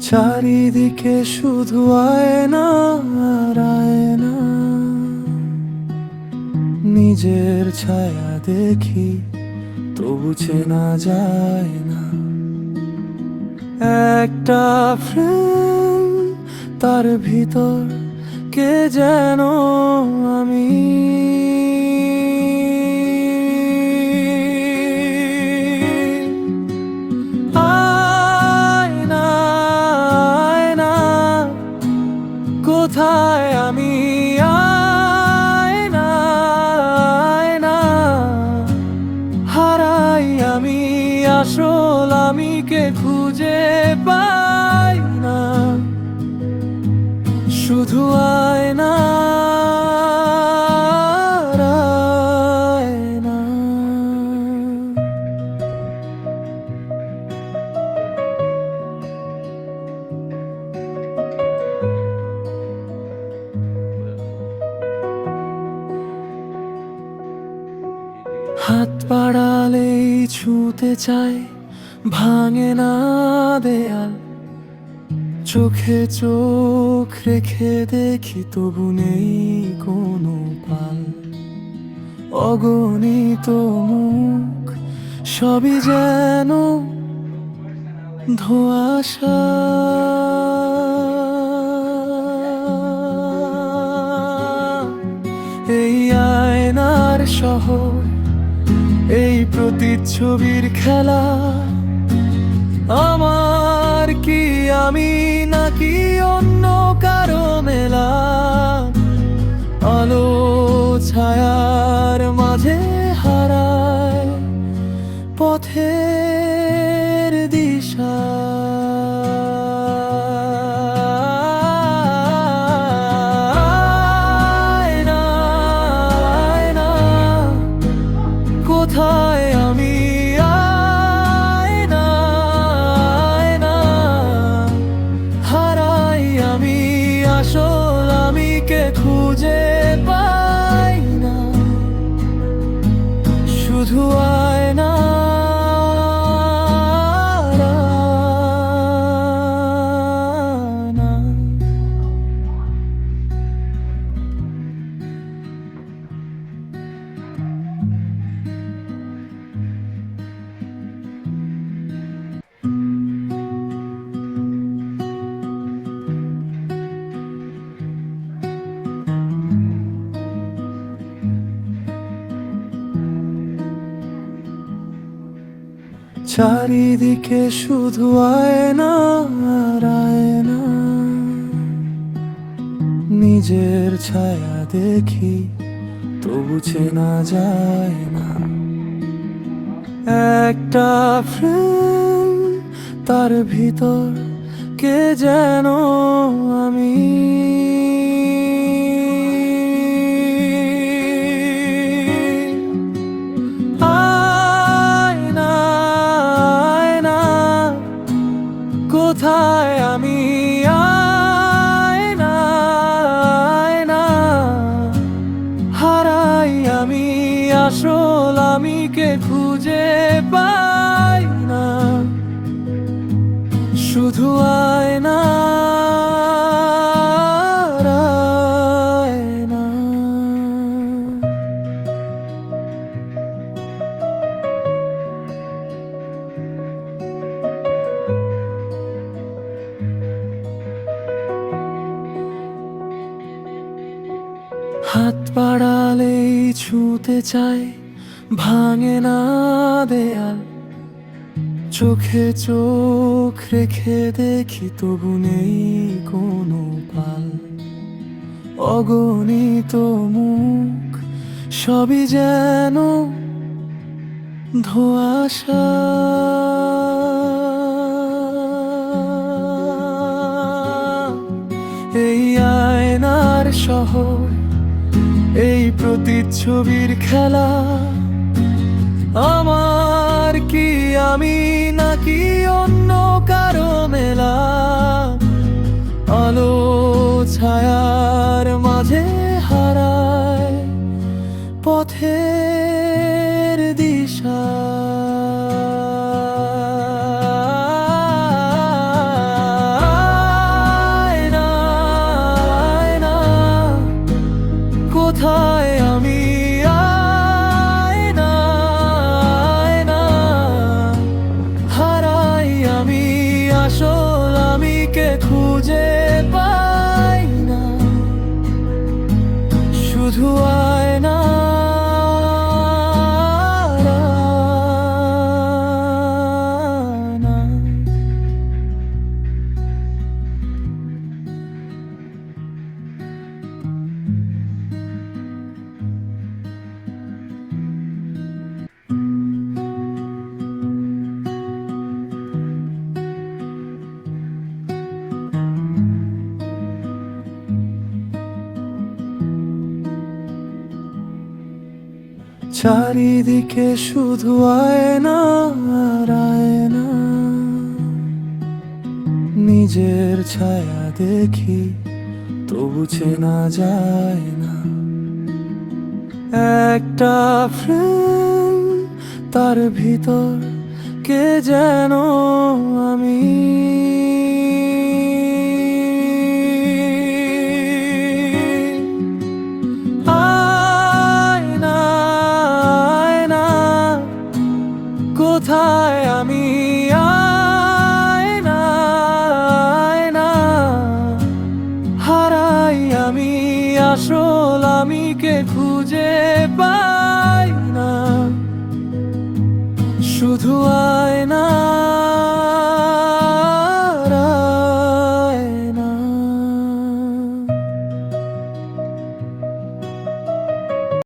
চারিদিকে শুধু আয়না। নিজের ছায়া দেখি, তবু চেনা যায় না। একটা ফ্রেম তার ভিতর কে যেন আমি? আমি আসল আমি কে খুঁজে পাই না। শুধু আয়না হাত বাড়ালেই ছুঁতে চাই, ভাঙে না দেয়াল। চোখে চোখ রেখে দেখি তবু নেই কোনো পাল। অগণিত মুখ সবই যেন ধোয়াশা। এই আয়নার শহর এই প্রতিচ্ছবির খেলা আমার কি আমি নাকি অন্য কারও মেলা? আলো ছায়ার মাঝে চারিদিকে শুধু আয়না আয়না। নিজের ছায়া দেখি, তবু চেনা যায় না। একটা ফ্রেম, তার ভিতর কে যেন আমি? হাত বাড়ালেই ছুঁতে চাই ভাঙে না দেয়াল। চোখে চোখ রেখে দেখি তবু নেই কোনো পাল। অগণিত মুখ সবই যেন ধোয়াশা। এই আয়নার শহর প্রতিচ্ছবির খেলা। আমার কি আমি নাকি অন্য কারও মেলা? আলো ছায়ার মাঝে হারায় পথের দিশা। 过太阳明 চারিদিকে শুধু আয়না আয়না। নিজের ছায়া দেখি, তবু চেনা যায় না। একটা ফ্রেম তার ভিতর কে যেন আমি? কোথায় আমি? হারাই আমি আসল আমি কে খুঁজে পাই না। শুধু আয়না